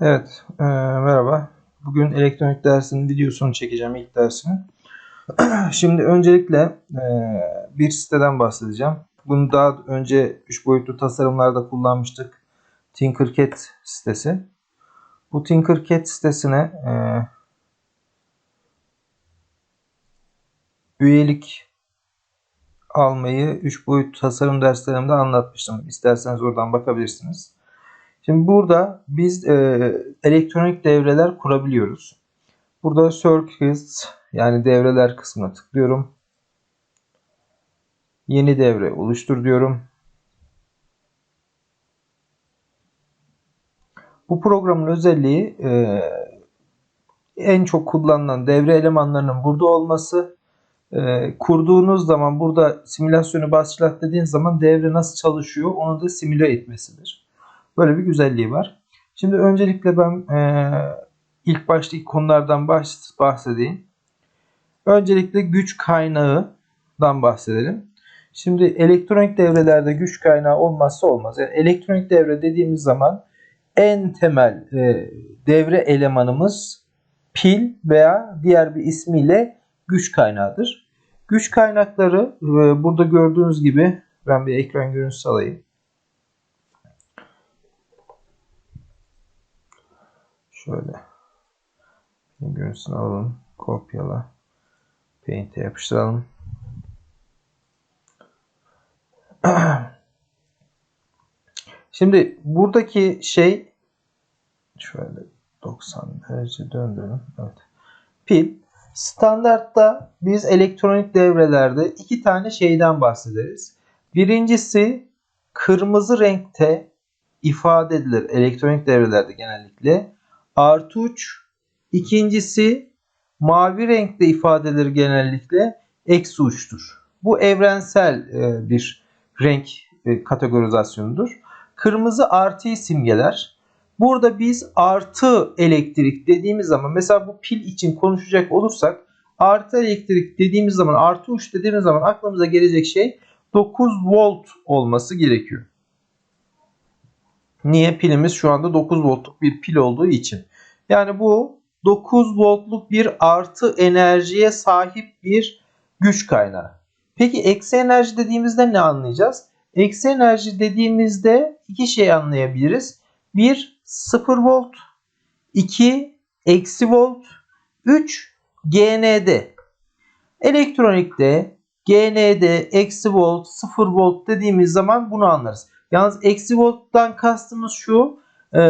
Evet, e, merhaba. Bugün elektronik dersinin videosunu çekeceğim ilk dersini. Şimdi öncelikle e, bir siteden bahsedeceğim. Bunu daha önce 3 boyutlu tasarımlarda kullanmıştık. Tinkercad sitesi. Bu Tinkercad sitesine e, üyelik almayı 3 boyutlu tasarım derslerimde anlatmıştım. İsterseniz oradan bakabilirsiniz. Şimdi burada biz e, elektronik devreler kurabiliyoruz. Burada circuits yani devreler kısmına tıklıyorum. Yeni devre oluştur diyorum. Bu programın özelliği e, en çok kullanılan devre elemanlarının burada olması. E, kurduğunuz zaman burada simülasyonu başlat dediğiniz zaman devre nasıl çalışıyor onu da simüle etmesidir. Böyle bir güzelliği var. Şimdi öncelikle ben e, ilk baştaki konulardan bahsedeyim. Öncelikle güç kaynağından bahsedelim. Şimdi elektronik devrelerde güç kaynağı olmazsa olmaz. Yani elektronik devre dediğimiz zaman en temel e, devre elemanımız pil veya diğer bir ismiyle güç kaynağıdır. Güç kaynakları e, burada gördüğünüz gibi ben bir ekran görüntüsü alayım. Şöyle. Görüntüsünü alalım. Kopyala. Paint'e yapıştıralım. Şimdi buradaki şey şöyle 90 derece döndürelim. Evet. Pil. Standartta biz elektronik devrelerde iki tane şeyden bahsederiz. Birincisi kırmızı renkte ifade edilir elektronik devrelerde genellikle artı uç. İkincisi mavi renkte ifadeler genellikle eksi uçtur. Bu evrensel e, bir renk e, kategorizasyonudur. Kırmızı artıyı simgeler. Burada biz artı elektrik dediğimiz zaman mesela bu pil için konuşacak olursak artı elektrik dediğimiz zaman artı uç dediğimiz zaman aklımıza gelecek şey 9 volt olması gerekiyor. Niye? Pilimiz şu anda 9 voltluk bir pil olduğu için. Yani bu 9 voltluk bir artı enerjiye sahip bir güç kaynağı. Peki eksi enerji dediğimizde ne anlayacağız? Eksi enerji dediğimizde iki şey anlayabiliriz. Bir 0 volt, 2 eksi volt, 3 GND. Elektronikte GND, eksi volt, 0 volt dediğimiz zaman bunu anlarız. Yalnız eksi volttan kastımız şu. E,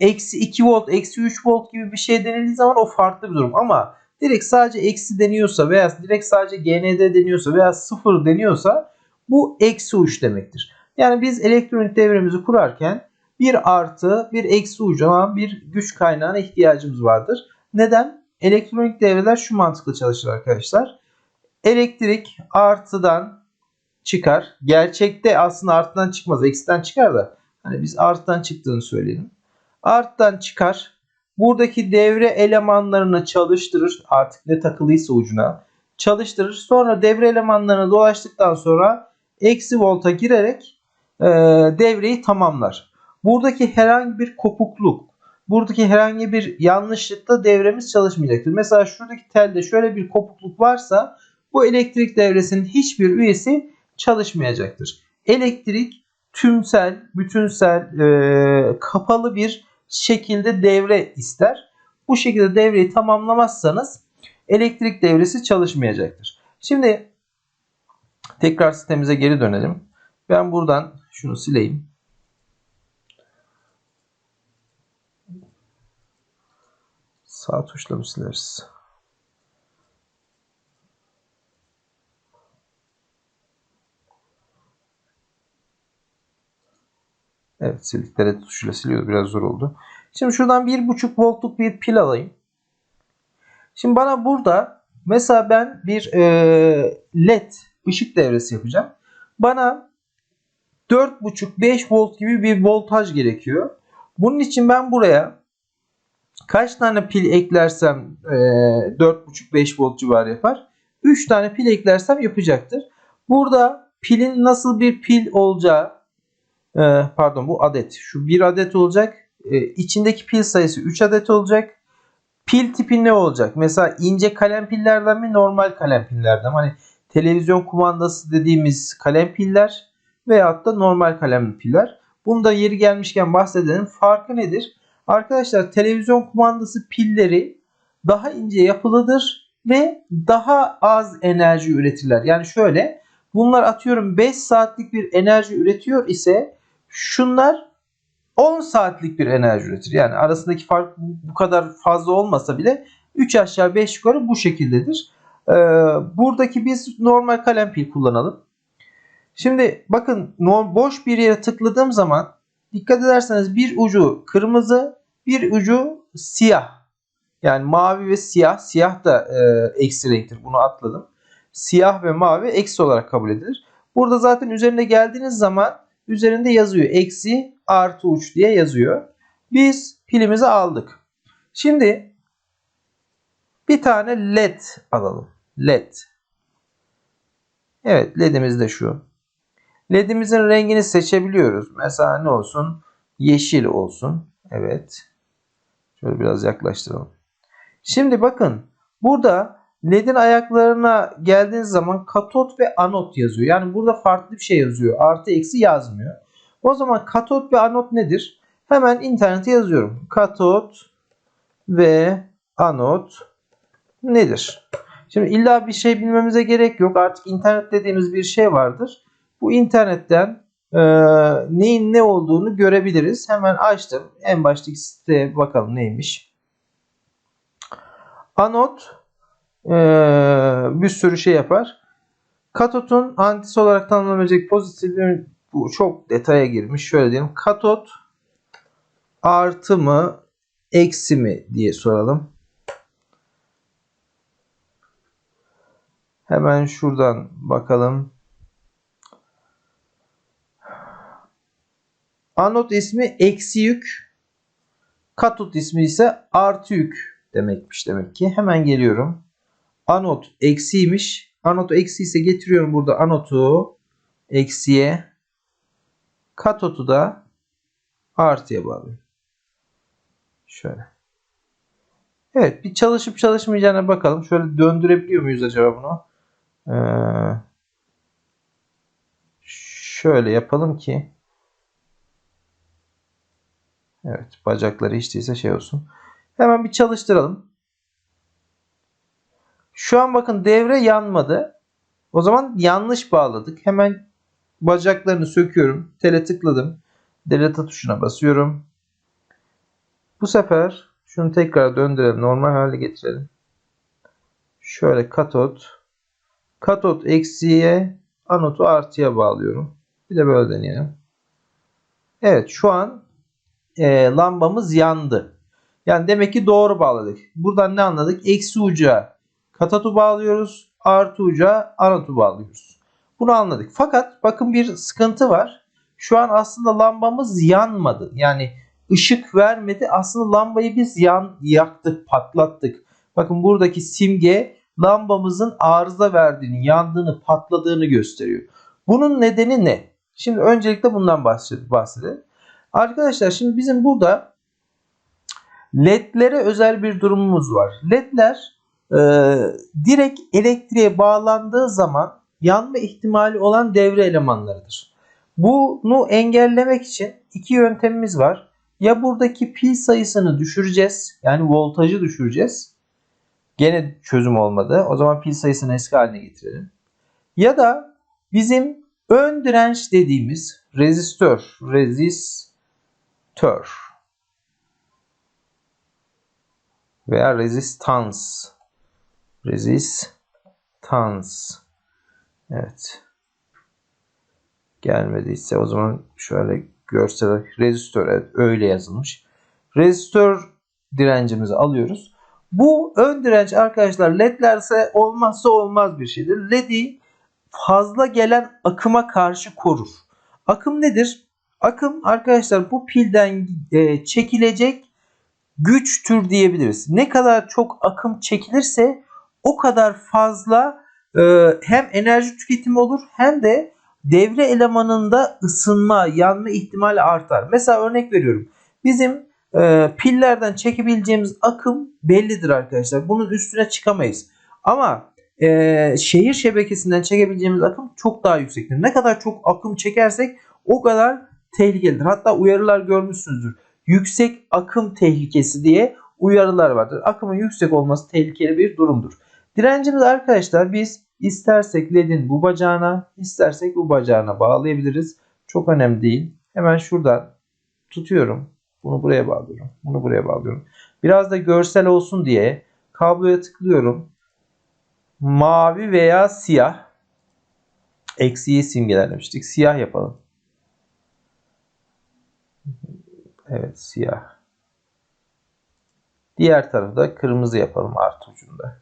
eksi 2 volt, eksi 3 volt gibi bir şey denildiği zaman o farklı bir durum. Ama direkt sadece eksi deniyorsa veya direkt sadece GND deniyorsa veya 0 deniyorsa bu eksi uç demektir. Yani biz elektronik devremizi kurarken bir artı bir eksi ucu olan bir güç kaynağına ihtiyacımız vardır. Neden? Elektronik devreler şu mantıkla çalışır arkadaşlar. Elektrik artıdan çıkar. Gerçekte aslında arttan çıkmaz. Eksiden çıkar da. Hani biz arttan çıktığını söyleyelim. Arttan çıkar. Buradaki devre elemanlarını çalıştırır. Artık ne takılıysa ucuna. Çalıştırır. Sonra devre elemanlarını dolaştıktan sonra eksi volta girerek e, devreyi tamamlar. Buradaki herhangi bir kopukluk, buradaki herhangi bir yanlışlıkla devremiz çalışmayacaktır. Mesela şuradaki telde şöyle bir kopukluk varsa bu elektrik devresinin hiçbir üyesi çalışmayacaktır. Elektrik tümsel, bütünsel, e, kapalı bir şekilde devre ister. Bu şekilde devreyi tamamlamazsanız elektrik devresi çalışmayacaktır. Şimdi tekrar sistemimize geri dönelim. Ben buradan şunu sileyim. Sağ tuşla mı sileriz? Evet sildik. Delete tuşuyla siliyor. Biraz zor oldu. Şimdi şuradan 1.5 voltluk bir pil alayım. Şimdi bana burada mesela ben bir e, led ışık devresi yapacağım. Bana 4.5-5 volt gibi bir voltaj gerekiyor. Bunun için ben buraya kaç tane pil eklersem e, 4.5-5 volt civarı yapar. 3 tane pil eklersem yapacaktır. Burada pilin nasıl bir pil olacağı e, pardon bu adet. Şu bir adet olacak. e, içindeki pil sayısı 3 adet olacak. Pil tipi ne olacak? Mesela ince kalem pillerden mi normal kalem pillerden mi? Hani televizyon kumandası dediğimiz kalem piller veyahut da normal kalem piller. Bunda yeri gelmişken bahsedelim. Farkı nedir? Arkadaşlar televizyon kumandası pilleri daha ince yapılıdır ve daha az enerji üretirler. Yani şöyle bunlar atıyorum 5 saatlik bir enerji üretiyor ise şunlar 10 saatlik bir enerji üretir. Yani arasındaki fark bu kadar fazla olmasa bile 3 aşağı 5 yukarı bu şekildedir. Ee, buradaki biz normal kalem pil kullanalım. Şimdi bakın boş bir yere tıkladığım zaman dikkat ederseniz bir ucu kırmızı bir ucu siyah. Yani mavi ve siyah. Siyah da e, eksi renktir. Bunu atladım. Siyah ve mavi eksi olarak kabul edilir. Burada zaten üzerine geldiğiniz zaman üzerinde yazıyor. Eksi artı uç diye yazıyor. Biz pilimizi aldık. Şimdi bir tane led alalım. Led. Evet ledimiz de şu. Ledimizin rengini seçebiliyoruz. Mesela ne olsun? Yeşil olsun. Evet. Şöyle biraz yaklaştıralım. Şimdi bakın burada ledin ayaklarına geldiğiniz zaman katot ve anot yazıyor. Yani burada farklı bir şey yazıyor. Artı eksi yazmıyor. O zaman katot ve anot nedir? Hemen internete yazıyorum. Katot ve anot nedir? Şimdi illa bir şey bilmemize gerek yok. Artık internet dediğimiz bir şey vardır. Bu internetten e, neyin ne olduğunu görebiliriz. Hemen açtım. En baştaki siteye bakalım neymiş. Anot bir sürü şey yapar. Katotun antisi olarak tanımlanabilecek pozitiflerin bu çok detaya girmiş. Şöyle diyelim. Katot artı mı eksi mi diye soralım. Hemen şuradan bakalım. Anot ismi eksi yük. Katot ismi ise artı yük demekmiş demek ki. Hemen geliyorum. Anot eksiymiş. Anotu eksi ise getiriyorum burada anotu eksiye. Katotu da artıya bağlıyorum. Şöyle. Evet bir çalışıp çalışmayacağına bakalım. Şöyle döndürebiliyor muyuz acaba bunu? Ee, şöyle yapalım ki Evet bacakları hiç değilse şey olsun. Hemen bir çalıştıralım. Şu an bakın devre yanmadı. O zaman yanlış bağladık. Hemen bacaklarını söküyorum. Tele tıkladım. Delete tuşuna basıyorum. Bu sefer şunu tekrar döndürelim. Normal hale getirelim. Şöyle katot. Katot eksiye anotu artıya bağlıyorum. Bir de böyle deneyelim. Evet şu an e, lambamız yandı. Yani demek ki doğru bağladık. Buradan ne anladık? Eksi uca katatu bağlıyoruz. Artı uca anotu bağlıyoruz. Bunu anladık. Fakat bakın bir sıkıntı var. Şu an aslında lambamız yanmadı. Yani ışık vermedi. Aslında lambayı biz yan yaktık, patlattık. Bakın buradaki simge lambamızın arıza verdiğini, yandığını, patladığını gösteriyor. Bunun nedeni ne? Şimdi öncelikle bundan bahsedelim. Arkadaşlar şimdi bizim burada ledlere özel bir durumumuz var. Ledler e, direkt elektriğe bağlandığı zaman yanma ihtimali olan devre elemanlarıdır. Bunu engellemek için iki yöntemimiz var. Ya buradaki pil sayısını düşüreceğiz. Yani voltajı düşüreceğiz. Gene çözüm olmadı. O zaman pil sayısını eski haline getirelim. Ya da bizim ön direnç dediğimiz rezistör, rezist tör veya resistans resistans evet. Gelmediyse o zaman şöyle görsel rezistör evet, öyle yazılmış. Rezistör direncimizi alıyoruz. Bu ön direnç arkadaşlar ledlerse olmazsa olmaz bir şeydir. Ledi fazla gelen akıma karşı korur. Akım nedir? Akım arkadaşlar bu pilden e, çekilecek güçtür diyebiliriz. Ne kadar çok akım çekilirse o kadar fazla e, hem enerji tüketimi olur hem de devre elemanında ısınma, yanma ihtimali artar. Mesela örnek veriyorum. Bizim e, pillerden çekebileceğimiz akım bellidir arkadaşlar. Bunun üstüne çıkamayız. Ama e, şehir şebekesinden çekebileceğimiz akım çok daha yüksektir. Ne kadar çok akım çekersek o kadar tehlikelidir. Hatta uyarılar görmüşsünüzdür. Yüksek akım tehlikesi diye uyarılar vardır. Akımın yüksek olması tehlikeli bir durumdur. Direncimiz arkadaşlar biz istersek ledin bu bacağına istersek bu bacağına bağlayabiliriz. Çok önemli değil. Hemen şuradan tutuyorum. Bunu buraya bağlıyorum. Bunu buraya bağlıyorum. Biraz da görsel olsun diye kabloya tıklıyorum. Mavi veya siyah. Eksiği simgelenmiştik. Siyah yapalım. Evet siyah. Diğer tarafı da kırmızı yapalım artı ucunda.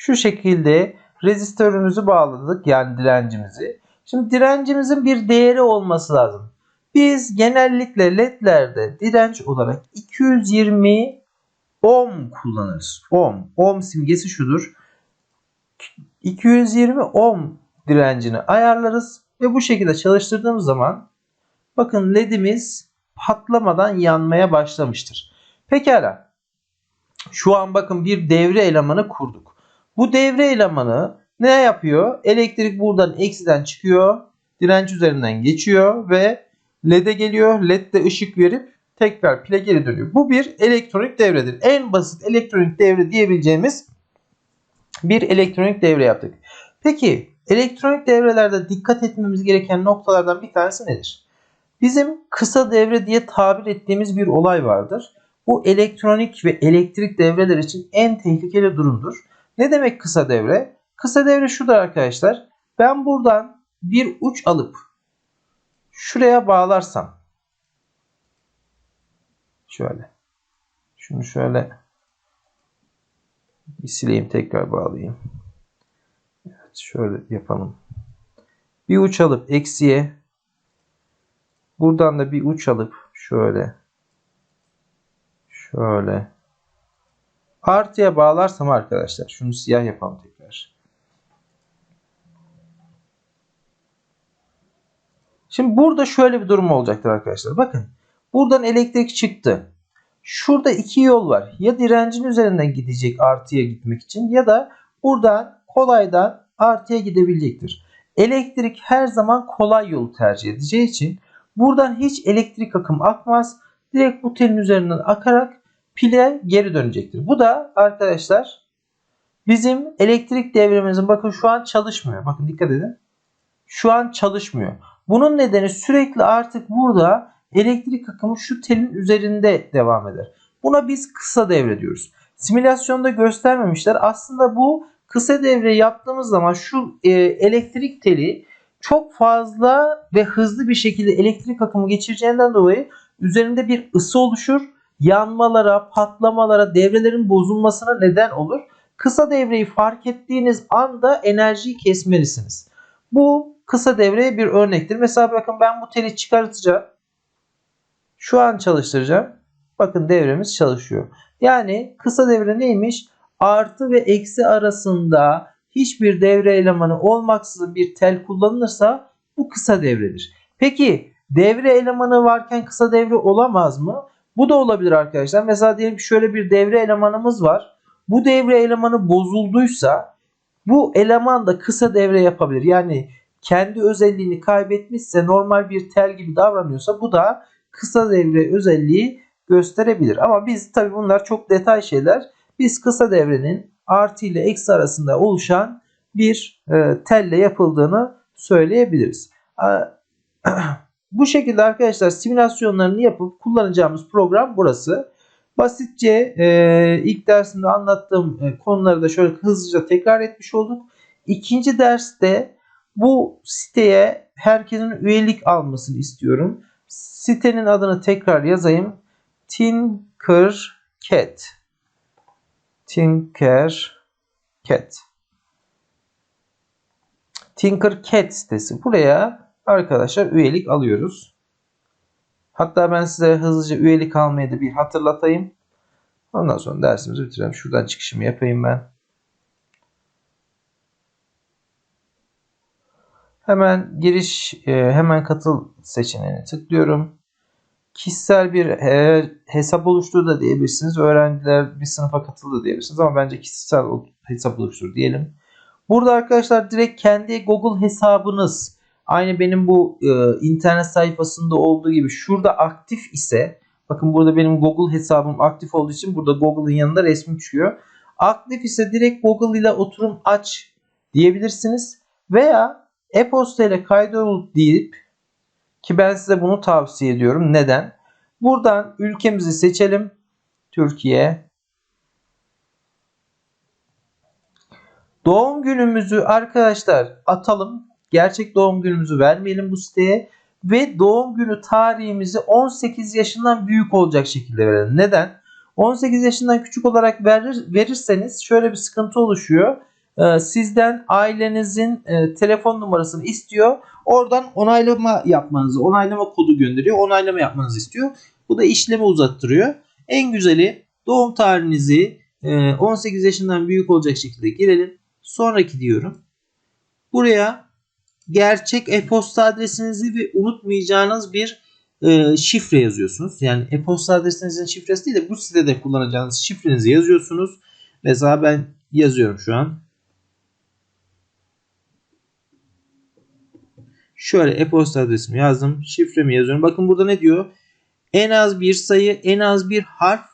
Şu şekilde rezistörümüzü bağladık yani direncimizi. Şimdi direncimizin bir değeri olması lazım. Biz genellikle ledlerde direnç olarak 220 ohm kullanırız. Ohm. Ohm simgesi şudur. 220 ohm direncini ayarlarız ve bu şekilde çalıştırdığımız zaman bakın ledimiz patlamadan yanmaya başlamıştır. Pekala. Şu an bakın bir devre elemanı kurduk. Bu devre elemanı ne yapıyor? Elektrik buradan eksiden çıkıyor. Direnç üzerinden geçiyor ve LED'e geliyor. LED de ışık verip tekrar pile geri dönüyor. Bu bir elektronik devredir. En basit elektronik devre diyebileceğimiz bir elektronik devre yaptık. Peki elektronik devrelerde dikkat etmemiz gereken noktalardan bir tanesi nedir? Bizim kısa devre diye tabir ettiğimiz bir olay vardır. Bu elektronik ve elektrik devreler için en tehlikeli durumdur. Ne demek kısa devre? Kısa devre şudur arkadaşlar. Ben buradan bir uç alıp şuraya bağlarsam şöyle şunu şöyle bir sileyim tekrar bağlayayım. Evet şöyle yapalım. Bir uç alıp eksiye buradan da bir uç alıp şöyle şöyle artıya bağlarsam arkadaşlar şunu siyah yapalım tekrar. Şimdi burada şöyle bir durum olacaktır arkadaşlar. Bakın buradan elektrik çıktı. Şurada iki yol var. Ya direncin üzerinden gidecek artıya gitmek için ya da buradan kolaydan artıya gidebilecektir. Elektrik her zaman kolay yolu tercih edeceği için buradan hiç elektrik akım akmaz. Direkt bu telin üzerinden akarak pile geri dönecektir. Bu da arkadaşlar bizim elektrik devremizin bakın şu an çalışmıyor. Bakın dikkat edin. Şu an çalışmıyor. Bunun nedeni sürekli artık burada elektrik akımı şu telin üzerinde devam eder. Buna biz kısa devre diyoruz. Simülasyonda göstermemişler. Aslında bu kısa devre yaptığımız zaman şu e, elektrik teli çok fazla ve hızlı bir şekilde elektrik akımı geçireceğinden dolayı üzerinde bir ısı oluşur. Yanmalara, patlamalara, devrelerin bozulmasına neden olur. Kısa devreyi fark ettiğiniz anda enerjiyi kesmelisiniz. Bu kısa devreye bir örnektir. Mesela bakın ben bu teli çıkartacağım. Şu an çalıştıracağım. Bakın devremiz çalışıyor. Yani kısa devre neymiş? Artı ve eksi arasında hiçbir devre elemanı olmaksızın bir tel kullanılırsa bu kısa devredir. Peki devre elemanı varken kısa devre olamaz mı? Bu da olabilir arkadaşlar. Mesela diyelim ki şöyle bir devre elemanımız var. Bu devre elemanı bozulduysa bu eleman da kısa devre yapabilir. Yani kendi özelliğini kaybetmişse normal bir tel gibi davranıyorsa bu da kısa devre özelliği gösterebilir. Ama biz tabi bunlar çok detay şeyler. Biz kısa devrenin artı ile eksi arasında oluşan bir e, telle yapıldığını söyleyebiliriz. Bu şekilde arkadaşlar simülasyonlarını yapıp kullanacağımız program burası. Basitçe e, ilk dersimde anlattığım e, konuları da şöyle hızlıca tekrar etmiş olduk. İkinci derste bu siteye herkesin üyelik almasını istiyorum. Sitenin adını tekrar yazayım. Tinkercad. Tinkercad. Tinkercad sitesi. Buraya arkadaşlar üyelik alıyoruz. Hatta ben size hızlıca üyelik almayı da bir hatırlatayım. Ondan sonra dersimizi bitirelim. Şuradan çıkışımı yapayım ben. Hemen giriş, e, hemen katıl seçeneğine tıklıyorum. kişisel bir e, hesap oluştur da diyebilirsiniz. Öğrenciler bir sınıfa katıldı diyebilirsiniz ama bence kişisel hesap oluştur diyelim. Burada arkadaşlar direkt kendi Google hesabınız aynı benim bu e, internet sayfasında olduğu gibi şurada aktif ise bakın burada benim Google hesabım aktif olduğu için burada Google'ın yanında resmi çıkıyor. Aktif ise direkt Google ile oturum aç diyebilirsiniz veya e-posta ile kaydol deyip ki ben size bunu tavsiye ediyorum. Neden? Buradan ülkemizi seçelim. Türkiye. Doğum günümüzü arkadaşlar atalım. Gerçek doğum günümüzü vermeyelim bu siteye. Ve doğum günü tarihimizi 18 yaşından büyük olacak şekilde verelim. Neden? 18 yaşından küçük olarak verir, verirseniz şöyle bir sıkıntı oluşuyor. Ee, sizden ailenizin e, telefon numarasını istiyor. Oradan onaylama yapmanızı, onaylama kodu gönderiyor. Onaylama yapmanızı istiyor. Bu da işlemi uzattırıyor. En güzeli doğum tarihinizi 18 e, yaşından büyük olacak şekilde girelim. Sonraki diyorum. Buraya gerçek e-posta adresinizi ve unutmayacağınız bir e, şifre yazıyorsunuz. Yani e-posta adresinizin şifresi değil de bu sitede kullanacağınız şifrenizi yazıyorsunuz. Mesela ben yazıyorum şu an. Şöyle e-posta adresimi yazdım. Şifremi yazıyorum. Bakın burada ne diyor? En az bir sayı, en az bir harf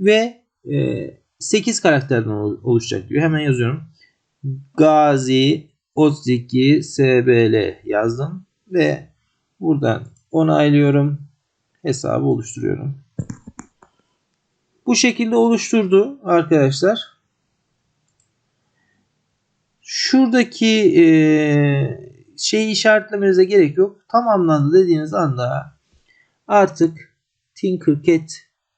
ve e, 8 karakterden oluşacak diyor. Hemen yazıyorum. Gazi 32 SBL yazdım ve buradan onaylıyorum. Hesabı oluşturuyorum. Bu şekilde oluşturdu arkadaşlar. Şuradaki e, şeyi işaretlemenize gerek yok. Tamamlandı dediğiniz anda artık Tinkercad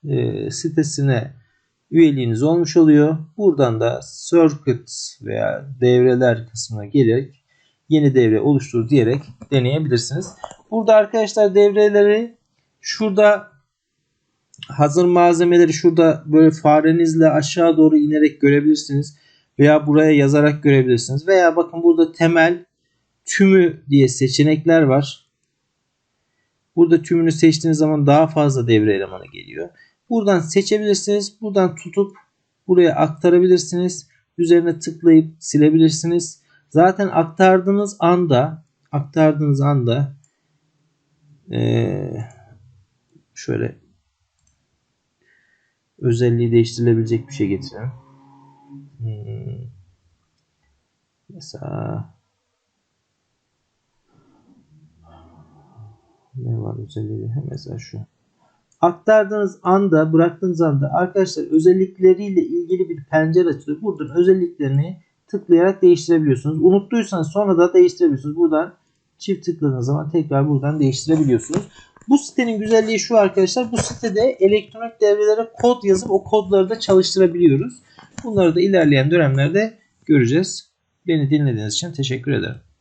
e, sitesine üyeliğiniz olmuş oluyor. Buradan da circuit veya devreler kısmına gelerek yeni devre oluştur diyerek deneyebilirsiniz. Burada arkadaşlar devreleri şurada hazır malzemeleri şurada böyle farenizle aşağı doğru inerek görebilirsiniz. Veya buraya yazarak görebilirsiniz. Veya bakın burada temel tümü diye seçenekler var. Burada tümünü seçtiğiniz zaman daha fazla devre elemanı geliyor. Buradan seçebilirsiniz. Buradan tutup buraya aktarabilirsiniz. Üzerine tıklayıp silebilirsiniz. Zaten aktardığınız anda aktardığınız anda ee, şöyle özelliği değiştirilebilecek bir şey getirelim. Hmm. Mesela ne var özelliği? Mesela şu. Aktardığınız anda, bıraktığınız anda arkadaşlar özellikleriyle ilgili bir pencere açılıyor. Buradan özelliklerini tıklayarak değiştirebiliyorsunuz. Unuttuysanız sonra da değiştirebiliyorsunuz. Buradan çift tıkladığınız zaman tekrar buradan değiştirebiliyorsunuz. Bu sitenin güzelliği şu arkadaşlar. Bu sitede elektronik devrelere kod yazıp o kodları da çalıştırabiliyoruz. Bunları da ilerleyen dönemlerde göreceğiz. Beni dinlediğiniz için teşekkür ederim.